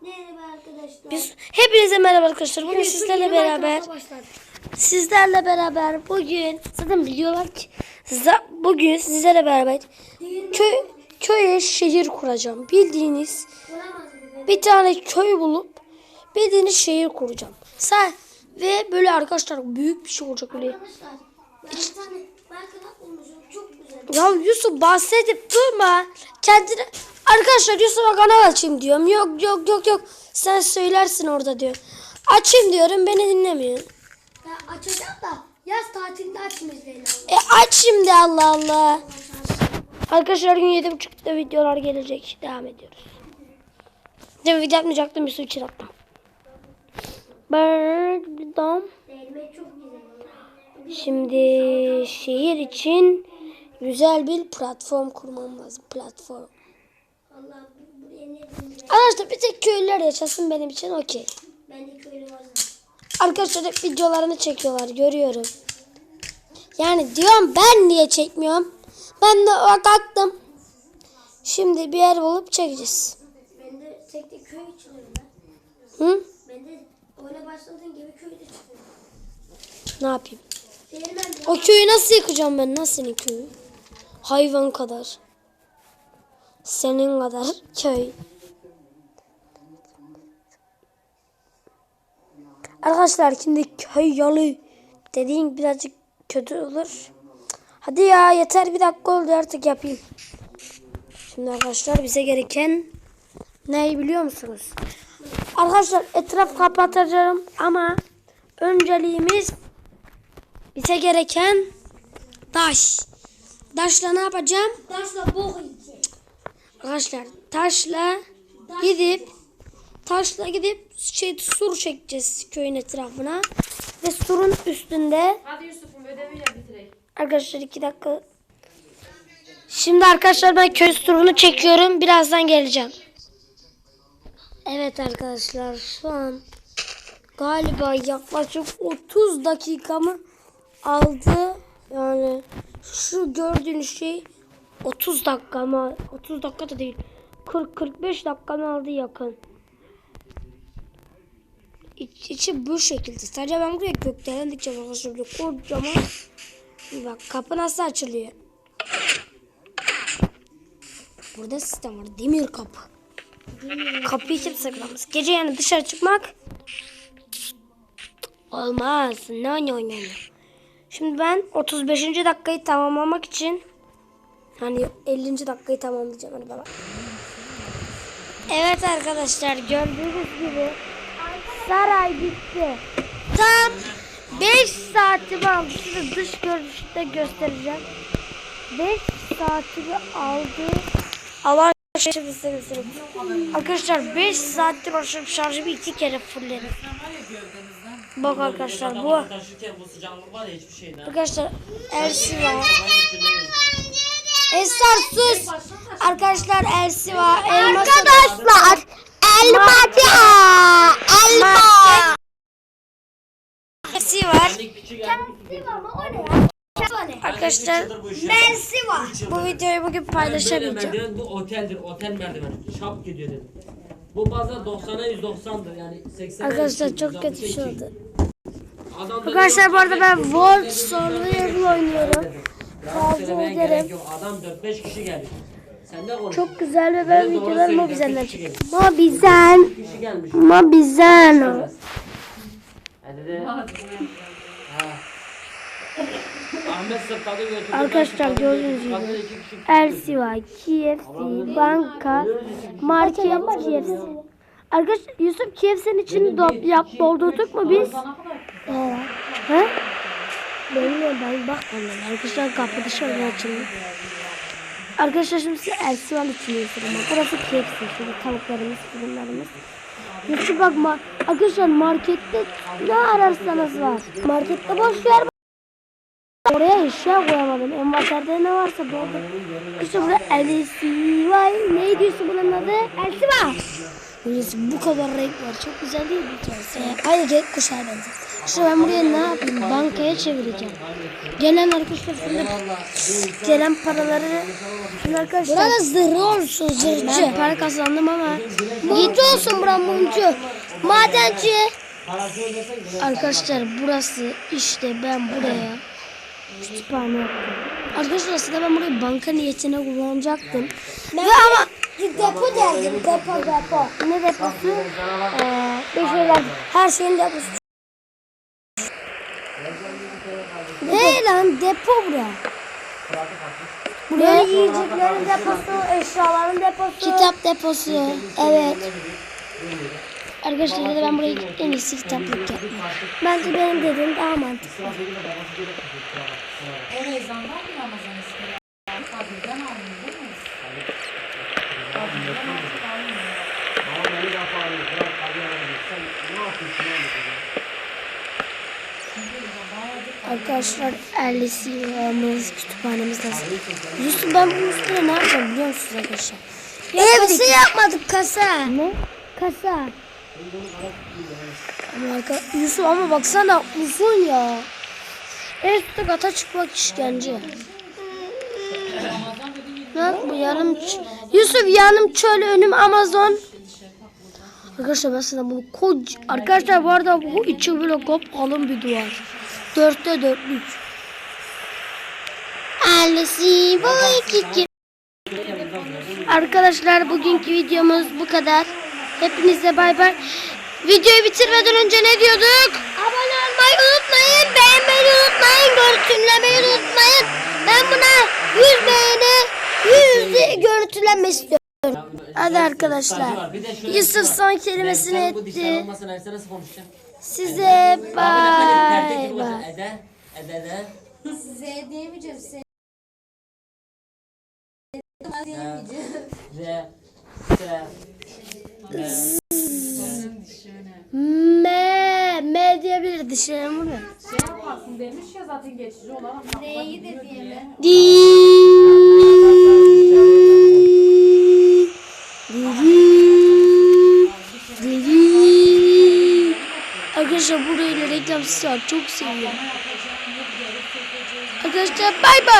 Merhaba arkadaşlar. Biz hepinize merhaba arkadaşlar. Bugün Evet, sizlerle beraber sizlerle beraber bugün zaten biliyorlar ki bugün sizlerle beraber köy köye şehir kuracağım. Bildiğiniz bir tane köy bulup bildiğiniz şehir kuracağım. Sen ve böyle arkadaşlar büyük bir şey olacak böyle. Arkadaşlar ben bir tane ben. Çok güzel. Ya Yusuf bahsedip durma. Kendine arkadaşlar Yusuf'a kanal açayım diyorum. Yok yok yok yok. Sen söylersin orada diyor. Açayım diyorum beni dinlemiyor. Ya açacağım da yaz tatilinde açmayız Leyla. E aç şimdi Allah Allah. Arkadaşlar gün 7.30'da videolar gelecek. Devam ediyoruz. Demin video yapmayacaktım bir su için attım. Pardon. Şimdi şehir için güzel bir platform kurmam lazım. Platform. Allah buraya ne diyeyim Arkadaşlar bir tek köylüler yaşasın benim için okey. Ben de köylü varım. Arkadaşlar hep videolarını çekiyorlar görüyorum. Yani diyorum ben niye çekmiyorum? Ben de kalktım. Şimdi bir yer bulup çekeceğiz. Ben de tek tek köy çıkıyorum ben. Hı? Ben de oyuna başladığın gibi köyde çıkıyorum. Ne yapayım? Ya. O köyü nasıl yıkacağım ben? Nasıl senin köyü? Hayvan kadar. Senin kadar köy. Arkadaşlar şimdi köy yolu dediğin birazcık kötü olur. Hadi ya yeter bir dakika oldu artık yapayım. Şimdi arkadaşlar bize gereken neyi biliyor musunuz? Arkadaşlar etraf kapatacağım ama önceliğimiz bize gereken taş. Taşla ne yapacağım? Taşla yiyeceğim. Arkadaşlar taşla gidip taşla gidip şey sur çekeceğiz köyün etrafına. Ve surun üstünde Hadi Yusuf'um ödevi yap bitirek. arkadaşlar iki dakika. Şimdi arkadaşlar ben köy surunu çekiyorum. Birazdan geleceğim. Evet arkadaşlar şu an galiba yaklaşık 30 dakikamı aldı. Yani şu gördüğünüz şey 30 dakika ama 30 dakika da değil. 40-45 dakikamı aldı yakın. İç, içi bu şekilde. Sadece ben buraya gökdelen dikeceğim arkadaşlar. Kocaman. Bak kapı nasıl açılıyor. Burada sistem var. Demir kapı. Kapıyı kimse kıramaz. Gece yani dışarı çıkmak olmaz. No no. Şimdi ben 35. dakikayı tamamlamak için hani 50. dakikayı tamamlayacağım hadi baba. Evet arkadaşlar gördüğünüz gibi saray bitti. Tam 5 saatimi aldı. Size dış görünüşte göstereceğim. 5 saatimi aldı. Allah şimdi size göstereyim. Arkadaşlar 5 saattir uğraşıp şarjımı iki kere fullledim. Bak arkadaşlar bu arkadaşlar Elsi var. Esrar sus. Arkadaşlar Elsi var. Arkadaşlar elmacı. Elma. Elsi var. Arkadaşlar Mersi var. bu videoyu bugün paylaşamayacağım. Merdiven bu oteldir, otel merdiveni. Şap gidiyor dedim. Bu bazen 90'a 190'dır yani 80'a Arkadaşlar çok kötü bir şey oldu. Adam da Arkadaşlar bu arada ben World Survival oynuyorum. Yalan Tavsiye söylemeye ederim. gerek yok. Adam 4-5 kişi geldi. Sen de konuş. Çok güzel ve ben Doğru videoları söylüyor, Mobizen'den kişi geldi. çekiyorum. Mobizen. kişi gelmiş. Mobizen. Hadi de. Ha. Ahmet sırtladı götürdü. ben Arkadaşlar sırtladım, gördüğünüz gibi Kadın iki kişi Elsi var, KFC, banka, market, KFC. Arkadaşlar Yusuf KFC'nin içini do yap doldurduk mu biz? Evet. He? Bilmiyorum ben bakmadım. Arkadaşlar kapı dışarı açıldı. Arkadaşlar şimdi size Elsi var içini göstereyim. Burası KFC. Şöyle tavuklarımız, fırınlarımız. Yusuf bak ma arkadaşlar markette ne ararsanız var. Markette boş yer Oraya eşya koyamadım. Envanterde ne varsa doldur. İşte burada elisi var. Ne diyorsun bunun adı? Elsi var. Burası bu kadar renk var. Çok güzel değil mi? Ee, aynı renk kuşağı benziyor. İşte ben buraya ne yapayım? Bankaya çevireceğim. Gelen arkadaşlar şimdi gelen paraları şimdi arkadaşlar Burada zırhı olsun zırhçı. ben para kazandım ama Mumcu olsun bura mumcu. Madenci. Arkadaşlar burası işte ben buraya kütüphane yaptım. Arkadaşlar aslında ben burayı banka niyetine kullanacaktım. Ve ama depo derdim. Depo depo. Ne deposu? Ee, bir şeyler Her şeyin deposu. Hey lan depo bura. buraya yiyeceklerin deposu, eşyaların deposu. kitap deposu. Evet. Arkadaşlar da ben buraya en iyisi kitaplık yapayım. Bence benim dediğim daha mantıklı. O ezandan mı Ramazan ismi? Kabirden aldın değil mi? Kabirden artık almıyor. Ama beni de falan bırak hadi yani sen Arkadaşlar erlesiyoruz kütüphanemiz hazır. Yusuf ben bunun üstüne ne yapacağım biliyor musunuz arkadaşlar? Evsi yapmadık kasa. Ne? Kasa. Ama arka... Yusuf ama baksana uzun ya. En üstte kata çıkmak işkence. Bak bu yanım Yusuf yanım çöl önüm Amazon. Arkadaşlar ben sana bunu koc... Arkadaşlar bu arada bu içi böyle kop kalın bir duvar. Dörtte dörtlük. Ailesi bu iki Arkadaşlar bugünkü videomuz bu kadar. Hepinize bay bay. Videoyu bitirmeden önce ne diyorduk? Abone olmayı unutmayın, beğenmeyi unutmayın, görüntülemeyi unutmayın. Ben buna 100 beğeni, 100 görüntülenme istiyorum. Hadi arkadaşlar. Yusuf son kelimesini etti. Size bay bay. Size diyemeyeceğim, size Re, se, re. Me, me diyebilir dişlerim bunu. Şey yaparsın demiş ya zaten geçici olarak. Neyi de diyeme. Di. Di. Arkadaşlar çok seviyorum. Arkadaşlar bay bay.